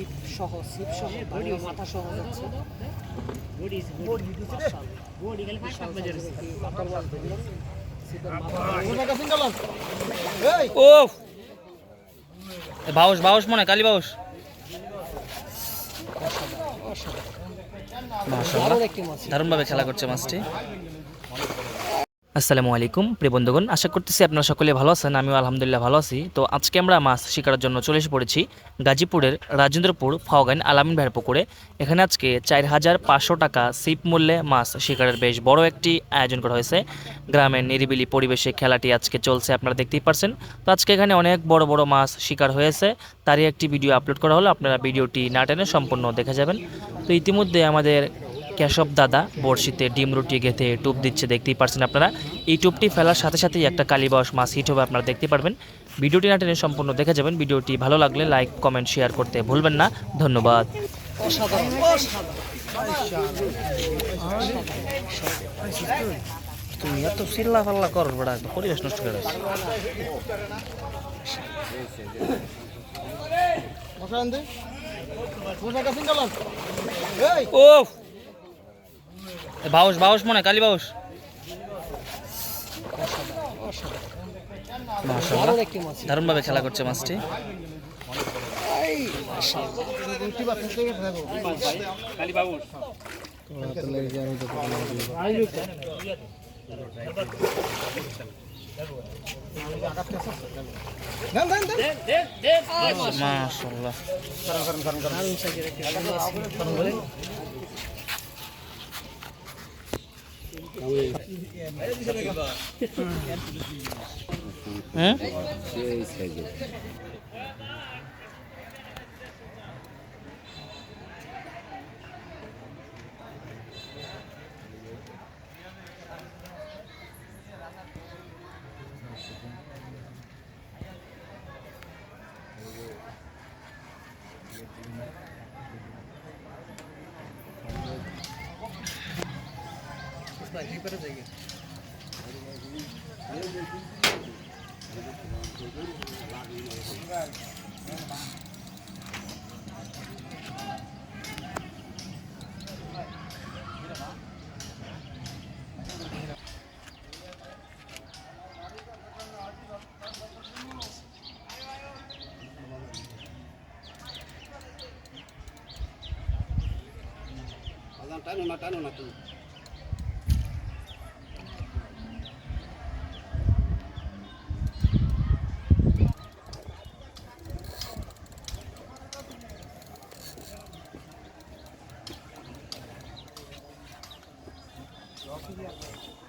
Sheep সহ sheep সহ ভাঙা মাথা সহ যাচ্ছে। বাউস বাউস মনে কালী বাউস দারুণভাবে খেলা করছে মাছটি। আসসালামু আলাইকুম। প্রিয় বন্ধুগণ, আশা করতেছি আপনারা সকলে ভালো আছেন, আমিও আলহামদুলিল্লাহ ভালো আছি। তো আজকে আমরা মাছ শিকারের জন্য চলে এসে পড়েছি গাজীপুরের রাজেন্দ্রপুর ফাওগান আলামিন ভাইয়ের পুকুরে। এখানে আজকে চার হাজার পাঁচশো টাকা সিপ মূল্যে মাছ শিকারের বেশ বড় একটি আয়োজন করা হয়েছে। গ্রামের নিরিবিলি পরিবেশে খেলাটি আজকে চলছে, আপনারা দেখতেই পারছেন। তো আজকে এখানে অনেক বড় বড় মাছ শিকার হয়েছে, তারই একটি ভিডিও আপলোড করা হলো, আপনারা ভিডিওটি না টেনে সম্পূর্ণ দেখে যাবেন। তো ইতিমধ্যে আমাদের কেশব দাদা বড়শিতে ডিম রুটি গেঁথে টুপ দিচ্ছে দেখতেই পারছেন আপনারা। এই টুপটি ফেলার সাথে সাথেই একটা কালীবাস মাছ হিট হবে আপনারা দেখতে পারবেন। ভিডিওটি না টেনে সম্পূর্ণ দেখে যাবেন। ভিডিওটি ভালো লাগলে লাইক কমেন্ট শেয়ার করতে ভুলবেন না। ধন্যবাদ। তুমি এত চিল্লা ফাল্লা কর বড়া পরিবেশ নষ্ট করে ও বাউস বাউস মনে কালী বাউস দারুণভাবে খেলা করছে মাছটি। মাশাআল্লাহ। দারুণ সাইজের একটি মাছ হুম লাগাই filha dela.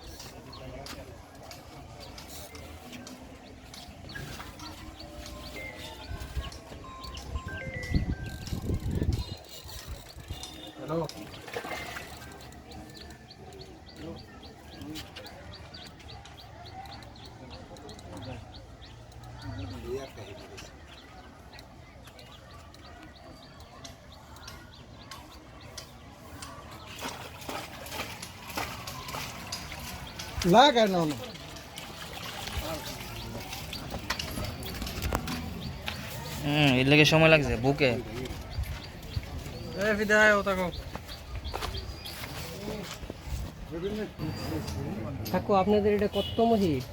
না না। হুম এর লেগে সময় লাগছে বুকে। কাকু আপনাদের এটা কততম হিট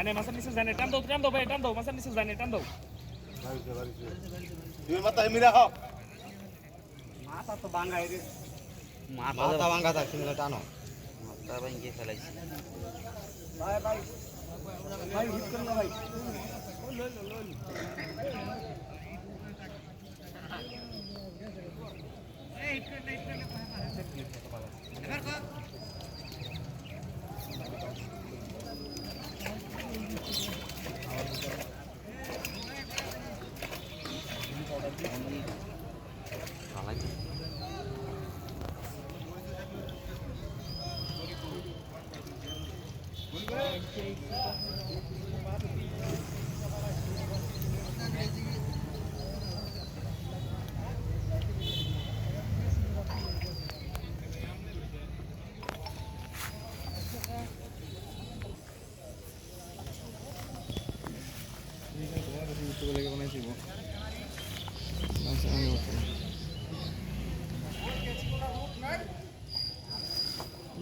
জানে মাছের নিচে জানে টান দাও টান দাও ভাই টান দাও মাছের নিচে জানে টান দাও তুমি মাথা এমনি রাখো মাথা তো বাঙ্গাই রে মাথা ভাঙা থাক তুমি টানো মাথা ভেঙে ফেলাইছি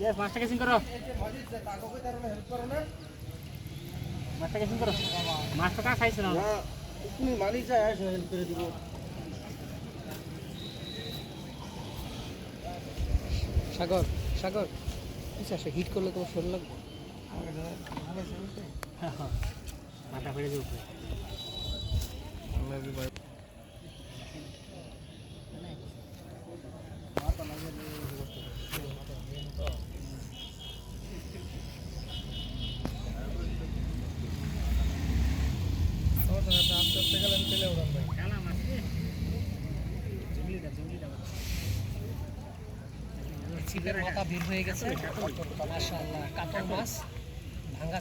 ইয়েস মাছটা কেসিং করো। মাছটা কেসিং করো। মাছটা কা খাইছে না? তুমি মালিক যায় আসো হেল্প করে দিব। সাগর সাগর আচ্ছা সে হিট করলে তোমার শরীর লাগবে। মাথা ফেড়ে দিয়ে উপরে ছিপের মাথা বের হয়ে গেছে। কাতল মাছ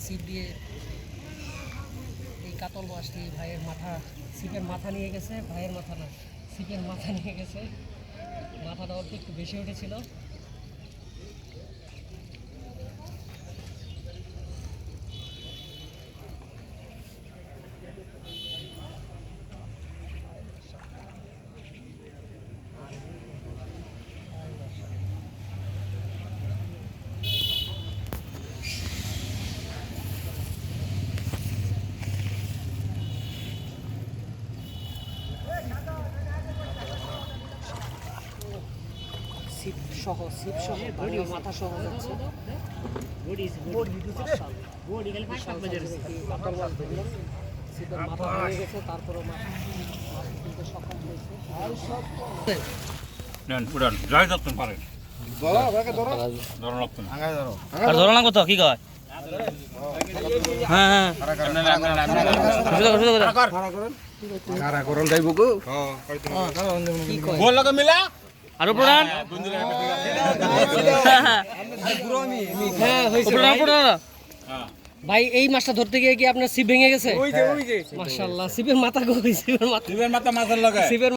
ছিপ দিয়ে এই কাতল মাছটি ভাইয়ের মাথা, ছিপের মাথা নিয়ে গেছে। ভাইয়ের মাথা না, ছিপের মাথা নিয়ে গেছে। মাথাটা অল্প একটু বেশি উঠেছিল ছিপ সহ ছিপ সহ ভাঙা মাথা সহ যাচ্ছে। ছিপের মাথা ভেঙে গেছে তারপরে মাছ সক্ষম হয়েছে। নেন উড়ান। যাই যাচ্ছেন পারেন। ধরো না কত কি কয়? হ্যাঁ হ্যাঁ। সুবিধা কর, সুবিধা কর। খাড়া করেন। খাড়া করেন যাইব গো হ্যাঁ কি কয় বল লাগে মিলা। আর উপরান হ্যাঁ হয়েছে উপরান ভাই। এই মাছটা ধরতে গিয়ে কি আপনার ছিপ ভেঙে গেছে? মাসাল্লাহ ছিপের মাথা শিবের মাথা। শিবের মাথা মাথার লগে। ছিপের